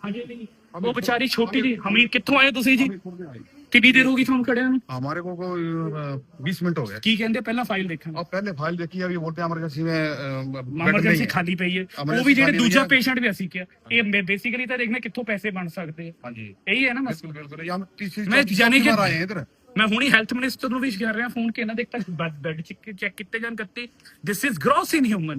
ਹਜੇ ਨਹੀਂ ਉਹ ਵਿਚਾਰੀ ਛੋਟੀ ਜੀ ਹਮੀਰ ਕਿੱਥੋਂ ਆਏ ਤੁਸੀਂ ਜੀ ਕਿੰਨੀ ਦੇਰ ਹੋ ਗਈ ਤੁਹਾਨੂੰ ਖੜਿਆ ਨੂੰ हमारे को कोई बीस मिनट हो गए ਕੀ ਕਹਿੰਦੇ ਪਹਿਲਾਂ ਫਾਈਲ ਦੇਖਣ अब पहले फाइल देखी अभी बोलते हैं इमरजेंसी में अ, बेड नहीं ਐਮਰਜੈਂਸੀ है ਖਾਲੀ ਪਈ ਹੈ ਉਹ Emergency ਵੀ ਜਿਹੜੇ ਖਾਲੀ ਦੂਜਾ ਹੋਈ ਹੈ। ਪੇਸ਼ੈਂਟ ਵੀ ਅਸੀਂ ਕਿਹਾ ਇਹ ਬੇਸਿਕਲੀ ਤਾਂ ਦੇਖਣਾ ਕਿੱਥੋਂ ਪੈਸੇ ਬਣ ਸਕਦੇ ਆ हाँ जी ਇਹੀ ਹੈ ਨਾ ਮਸਲਾ बिल्कुल बिल्कुल यहाँ तीसरी मैं चौथी जाने के- बार आए हैं इधर ਮੈਂ ਹੁਣੀ ਹੈਲਥ ਮਿਨਿਸਟਰ ਨੂੰ ਵੀ ਕਰ ਰਿਹਾ ਫੋਨ ਕਿ ਇਹਨਾਂ ਦੇ ਤੱਕ ਬੈੱਡ ਚੈੱਕ ਕੀਤੇ ਜਾਣ ਕੱਤੇ ਦਿਸ ਇਜ਼ ਗ੍ਰੋਸ ਇਨਹਿਊਮਨ